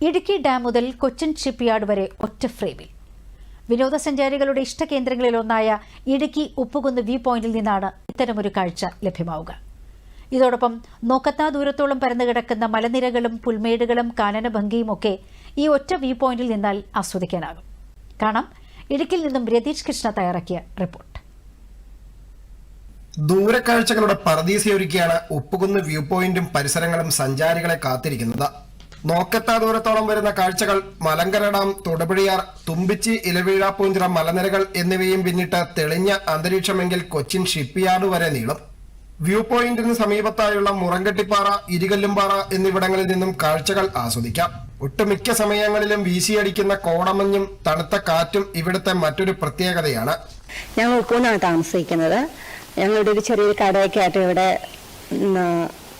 Idukki dam മുതൽ Cochin shipyard വരെ ഒറ്റ ഫ്രെയിമിൽ. വിനോദസഞ്ചാരികളുടെ ഇഷ്ടകേന്ദ്രങ്ങളിലൊന്നായ ഇടുക്കി ഉപ്പുകുന്ന് വ്യൂ പോയിന്റിൽ നിന്നാണ് ഇത്തരമൊരു കാഴ്ച ലഭ്യമാവുക. ഇതോടൊപ്പം നോക്കത്താ ദൂരത്തോളം പരന്നു കിടക്കുന്ന മലനിരകളും പുൽമേടുകളും കാനനഭംഗിയും ഒക്കെ ഈ ഒറ്റ വ്യൂ പോയിന്റിൽ നിന്നാൽ ആസ്വദിക്കാനാകും. കാണാം ഇടുക്കിയിൽ നിന്നും രതീഷ് കൃഷ്ണ തയ്യാറാക്കിയ റിപ്പോർട്ട്. ദൂരക്കാഴ്ചകളുടെ പറദീസയൊരുക്കിയാണ് ഉപ്പുകുന്ന് വ്യൂ പോയിന്റും പരിസരങ്ങളും സഞ്ചാരികളെ കാത്തിരിക്കുന്നത്. നോക്കത്താ ദൂരത്തോളം വരുന്ന കാഴ്ചകൾ മലങ്കര ഡാം തൊടുപുഴയാർ തുമ്പിച്ചി ഇലവീഴാപ്പൂഞ്ചിറ മലനിരകൾ എന്നിവയും പിന്നിട്ട് തെളിഞ്ഞ അന്തരീക്ഷമെങ്കിൽ കൊച്ചിൻ ഷിപ്പ്യാർഡ് വരെ നീളും. വ്യൂ പോയിന്റിന് സമീപത്തായുള്ള മുറങ്കെട്ടിപ്പാറ ഇരികല്ലുംപാറ എന്നിവിടങ്ങളിൽ നിന്നും കാഴ്ചകൾ ആസ്വദിക്കാം. ഒട്ടുമിക്ക സമയങ്ങളിലും വീശിയടിക്കുന്ന കോടമഞ്ഞും തണുത്ത കാറ്റും ഇവിടുത്തെ മറ്റൊരു പ്രത്യേകതയാണ്. ഞങ്ങൾ ഉപ്പൂന്നാണ് താമസിക്കുന്നത്. ഞങ്ങളുടെ ഒരു ചെറിയൊരു കടയൊക്കെ ആയിട്ട് ഇവിടെ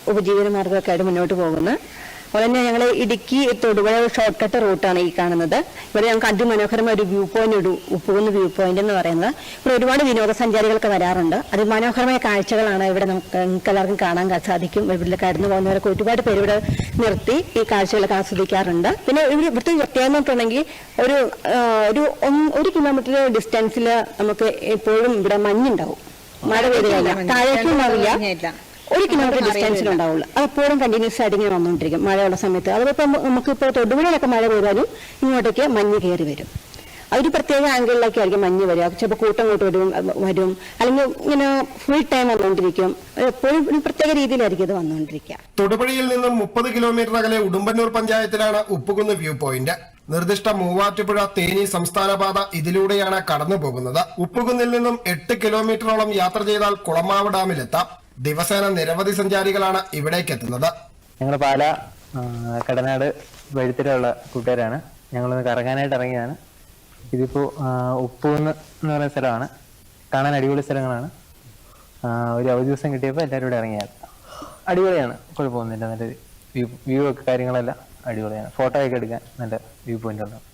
ഉപജീവന മാർഗമൊക്കെ ആയിട്ട് മുന്നോട്ട് പോകുന്നു. അതുപോലെ തന്നെ ഞങ്ങൾ ഇടുക്കി തൊടുപുഴ ഷോർട്ട് കട്ട് റൂട്ടാണ് ഈ കാണുന്നത്. ഇവിടെ ഞങ്ങൾക്ക് അതിമനോഹരമായ ഒരു വ്യൂ പോയിന്റ് ഒരു ഉപ്പുകുന്ന് വ്യൂ പോയിന്റ് എന്ന് പറയുന്നത്. ഇവിടെ ഒരുപാട് വിനോദസഞ്ചാരികൾക്ക് വരാറുണ്ട്. അതിമനോഹരമായ കാഴ്ചകളാണ് ഇവിടെ നമുക്ക് നിങ്ങൾക്ക് എല്ലാവർക്കും കാണാൻ സാധിക്കും. ഇവിടെ കടന്നു പോകുന്നവരൊക്കെ ഒരുപാട് പേര് ഇവിടെ നിർത്തി ഈ കാഴ്ചകളൊക്കെ ആസ്വദിക്കാറുണ്ട്. പിന്നെ ഇവിടെ ഇവിടുത്തെ പ്രത്യേകത പറഞ്ഞിട്ടുണ്ടെങ്കിൽ ഒരു ഒരു ഒരു കിലോമീറ്റർ ഡിസ്റ്റൻസിൽ നമുക്ക് എപ്പോഴും ഇവിടെ മഞ്ഞുണ്ടാവും. മഴ പെയ്ത് കഴിഞ്ഞാൽ താഴേക്കും ഉണ്ടാവില്ല ഒരു കിലോമീറ്റർ ഡിസ്റ്റൻസിൽ ഉണ്ടാവുള്ളൂ അത് എപ്പോഴും കണ്ടിന്യൂസ് ആയിട്ട് ഇങ്ങനെ വന്നുകൊണ്ടിരിക്കും മഴയുള്ള സമയത്ത്. അതിപ്പോൾ നമുക്കിപ്പോൾ തൊടുപുഴയിലൊക്കെ മഴ പെയ്താലും ഇങ്ങോട്ടേക്ക് മഞ്ഞ് കയറി വരും. അതൊരു പ്രത്യേക ആംഗിളിലൊക്കെ ആയിരിക്കും മഞ്ഞ് വരിക. ചിലപ്പോൾ കൂട്ടം കൂട്ട് വരും വരും. അല്ലെങ്കിൽ ഇങ്ങനെ ഫുൾ ടൈം വന്നുകൊണ്ടിരിക്കും എപ്പോഴും ഒരു പ്രത്യേക രീതിയിലായിരിക്കും ഇത് വന്നുകൊണ്ടിരിക്കുക തൊടുപുഴയിൽ നിന്നും മുപ്പത് കിലോമീറ്റർ അകലെ ഉടുമ്പന്നൂർ പഞ്ചായത്തിലാണ് ഉപ്പുകുന്ന് വ്യൂ പോയിന്റ് നിർദ്ദിഷ്ട മൂവാറ്റുപുഴ തേനി സംസ്ഥാനപാത ഇതിലൂടെയാണ് കടന്നു പോകുന്നത് ഉപ്പുകുന്നിൽ നിന്നും എട്ട് കിലോമീറ്ററോളം യാത്ര ചെയ്താൽ കുളമാവ് ഡാമിലെത്താം. ദിവസേന നിരവധി സഞ്ചാരികളാണ് ഇവിടേക്ക് എത്തുന്നത് ഞങ്ങൾ പാല കടനാട് വഴുത്തിലുള്ള കൂട്ടുകാരാണ്. ഞങ്ങളൊന്ന് കറങ്ങാനായിട്ട് ഇറങ്ങിയതാണ്. ഇതിപ്പോൾ ഉപ്പൂന്ന് എന്ന് പറയുന്ന സ്ഥലമാണ്. കാണാൻ അടിപൊളി സ്ഥലങ്ങളാണ്. ഒരു അവധി ദിവസം കിട്ടിയപ്പോൾ എല്ലാവരും ഇവിടെ ഇറങ്ങിയത്. അടിപൊളിയാണ്. കുഴപ്പമൊന്നുമില്ല. നല്ല വ്യൂ വ്യൂ ഒക്കെ കാര്യങ്ങളെല്ലാം അടിപൊളിയാണ്. ഫോട്ടോ ഒക്കെ എടുക്കാൻ നല്ല വ്യൂ പോയിന്റ് ഉണ്ടാവും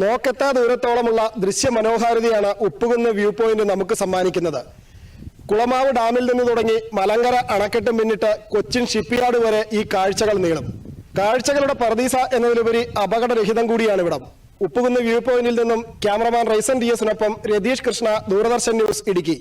നോക്കെത്താ ദൂരത്തോളമുള്ള ദൃശ്യ മനോഹാരിതയാണ് ഉപ്പുകുന്ന് വ്യൂ പോയിന്റ് നമുക്ക് സമ്മാനിക്കുന്നത്. കുളമാവ് ഡാമിൽ നിന്ന് തുടങ്ങി മലങ്കര അണക്കെട്ടും പിന്നിട്ട് കൊച്ചിൻ ഷിപ്പ്യാർഡ് വരെ ഈ കാഴ്ചകൾ നീളും. കാഴ്ചകളുടെ പറദീസ എന്നതിലുപരി അപകടരഹിതം കൂടിയാണ് ഇവിടം. ഉപ്പുകുന്ന് വ്യൂ പോയിന്റിൽ നിന്നും ക്യാമറമാൻ റൈസൻ ഡി എസിനൊപ്പം രതീഷ് കൃഷ്ണ ദൂരദർശൻ ന്യൂസ് ഇടുക്കി.